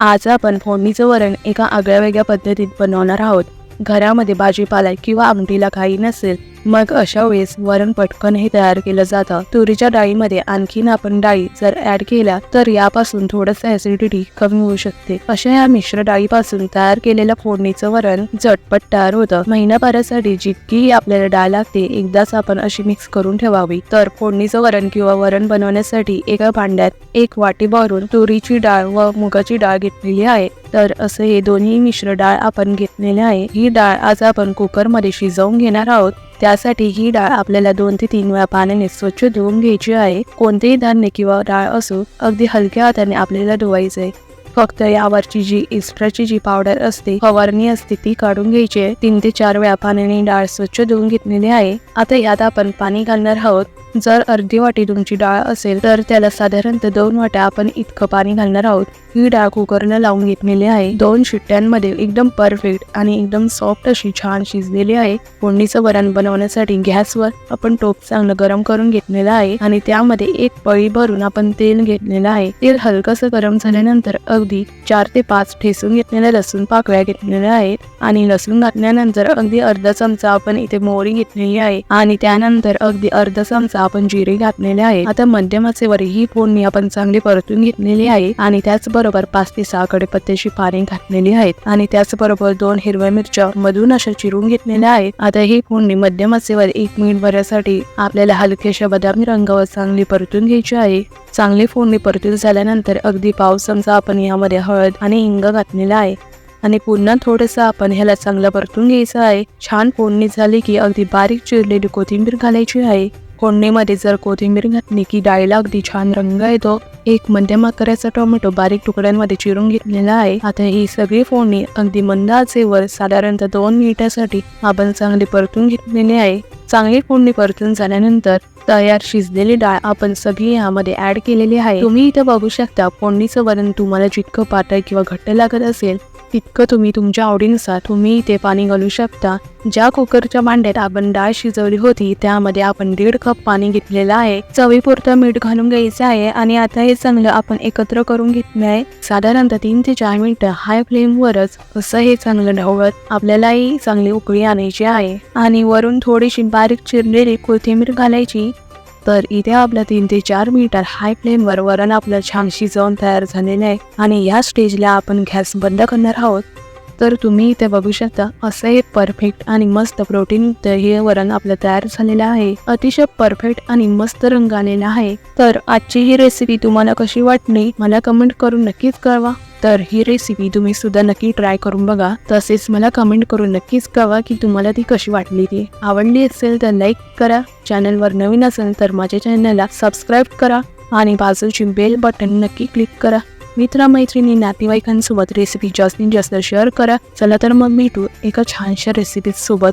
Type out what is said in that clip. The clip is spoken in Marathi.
आज आपण फोडणीचं वरण एका आगळ्या वेगळ्या पद्धतीत बनवणार आहोत. घरामध्ये भाजीपाला किंवा आमटीला काही नसेल मग अशा वेळेस वरण पटकन हे तयार केलं जातं. तुरीच्या डाळीमध्ये आणखीन आपण डाळी जर ऍड केल्या तर यापासून थोडंसं ऍसिडिटी कमी होऊ शकते. अशा या मिश्र डाळीपासून तयार केलेलं फोडणीचं वरण झटपट तयार होतं. महिनाभरासाठी जितकी आपल्याला डाळ लागते एकदाच आपण अशी मिक्स करून ठेवावी. तर फोडणीचं वरण किंवा वरण बनवण्यासाठी एका भांड्यात एक वाटी भरून तुरीची डाळ व मुगाची डाळ घेतलेली आहे. तर असं हे दोन्ही मिश्र डाळ आपण घेतलेले आहे. ही डाळ आज आपण कुकरमध्ये शिजवून घेणार आहोत. त्यासाठी ही डाळ आपल्याला दोन ते तीन वेळा पाण्याने स्वच्छ धुवून घ्यायची आहे. कोणतेही धान्य किंवा डाळ असो अगदी हलक्या हाताने आपल्याला धुवायचं आहे. फक्त यावरची जी एक्स्ट्राची जी पावडर असते फवारणी असते ती काढून घ्यायची आहे. तीन ते चार वेळा पाण्याने डाळ स्वच्छ धुवून घेतलेली आहे. आता यात आपण पाणी घालणार आहोत. जर अर्धी वाटी तुमची डाळ असेल तर त्याला साधारणतः दोन वाट्या आपण इतकं पाणी घालणार आहोत. ही डाळ कुकरला लावून घेतलेली आहे. दोन शिट्ट्यांमध्ये एकदम परफेक्ट आणि एकदम सॉफ्ट अशी छान शिजलेली आहे. फोडणीचं वरण बनवण्यासाठी गॅसवर आपण टोप चांगलं गरम करून घेतलेलं आहे आणि त्यामध्ये एक पळी भरून आपण तेल घेतलेलं आहे. तेल हलकसं गरम झाल्यानंतर अगदी चार ते पाच ठेसून घेतलेल्या लसूण पाकळ्या घेतलेल्या आहेत आणि लसूण घातल्यानंतर अगदी अर्धा चमचा आपण इथे मोहरी घेतलेली आहे आणि त्यानंतर अगदी अर्धा चमचा आपण जिरे घातलेले आहे आता मध्यम आचेवर ही फोडणी आपण चांगली परतून घेतलेली आहे आणि त्याचबरोबर पाच ते सहा कडेपत्त्याची पाने घातलेली आहेत. आणि त्याचबरोबर दोन हिरव्या मिरच्या मधून अशा चिरून घेतलेल्या आहेत. आता ही फोडणी मध्यम आचेवर एक मिनिट भरासाठी आपल्याला हलक्याशा बदामी रंगावर चांगली परतून घ्यायची आहे. चांगली फोडणी परतून झाल्यानंतर अगदी पाव चमचा आपण यामध्ये हळद आणि हिंग घातलेला आहे. आणि पुन्हा थोडंसं आपण ह्याला चांगलं परतून घ्यायचं आहे. छान फोडणी झाली की अगदी बारीक चिरलेली कोथिंबीर घालायची आहे. फोडणीमध्ये जर कोथिंबीर घातली की डाळीला अगदी छान रंग येतो. एक मध्यम आकाराचा टोमॅटो बारीक तुकड्यांमध्ये चिरून घेतलेला आहे. आता ही सगळी फोडणी अगदी मंद आचेवर साधारणतः दोन मिनिटासाठी आपण चांगली परतून घेतलेली आहे. चांगली फोडणी परतून झाल्यानंतर तयार शिजलेली डाळ आपण सगळी यामध्ये ऍड केलेली आहे. तुम्ही इथं बघू शकता फोडणीचं वरण तुम्हाला जितकं पातळ किंवा घट्ट लागत असेल तितकं तुम्ही तुमच्या आवडीनुसार तुम्ही इथे पाणी घालू शकता. ज्या कुकरच्या भांड्यात आपण डाळ शिजवली होती त्यामध्ये आपण दीड कप पाणी घेतलेलं आहे. चवीपुरतं मीठ घालून घ्यायचं आहे आणि आता हे चांगलं आपण एकत्र करून घेतलं आहे. साधारणतः तीन ते चार मिनिटं हाय फ्लेमवरच असं हे चांगलं ढवळत आपल्यालाही चांगली उकळी आणायची आहे. आणि वरून थोडीशी बारीक चिरलेली कोथिंबीर घालायची. तर इथे आपल्या तीन ते चार मिनिटात हाय फ्लेमवर वरण आपलं छान शिजवून तयार झालेलं आहे. आणि या स्टेजला आपण गॅस बंद करणार आहोत. तर तुम्ही इथे बघू शकता असं हे परफेक्ट आणि मस्त प्रोटीन हे वरण आपलं तयार झालेलं आहे. अतिशय परफेक्ट आणि मस्त रंग आलेला आहे. तर आजची ही रेसिपी तुम्हाला कशी वाटली मला कमेंट करून नक्कीच कळवा. तर ही रेसिपी तुम्ही सुद्धा नक्की ट्राय करून बघा. तसेच मला कमेंट करून नक्कीच कळवा की तुम्हाला ती कशी वाटली ती. आवडली असेल तर लाईक करा. चॅनलवर नवीन असेल तर माझ्या चॅनलला सबस्क्राईब करा. आणि बाजूची बेल बटन नक्की क्लिक करा. मित्रमैत्रिणी नातेवाईकांसोबत रेसिपी जास्तीत जास्त शेअर करा. चला तर मग भेटू एका छानशा रेसिपी सोबत.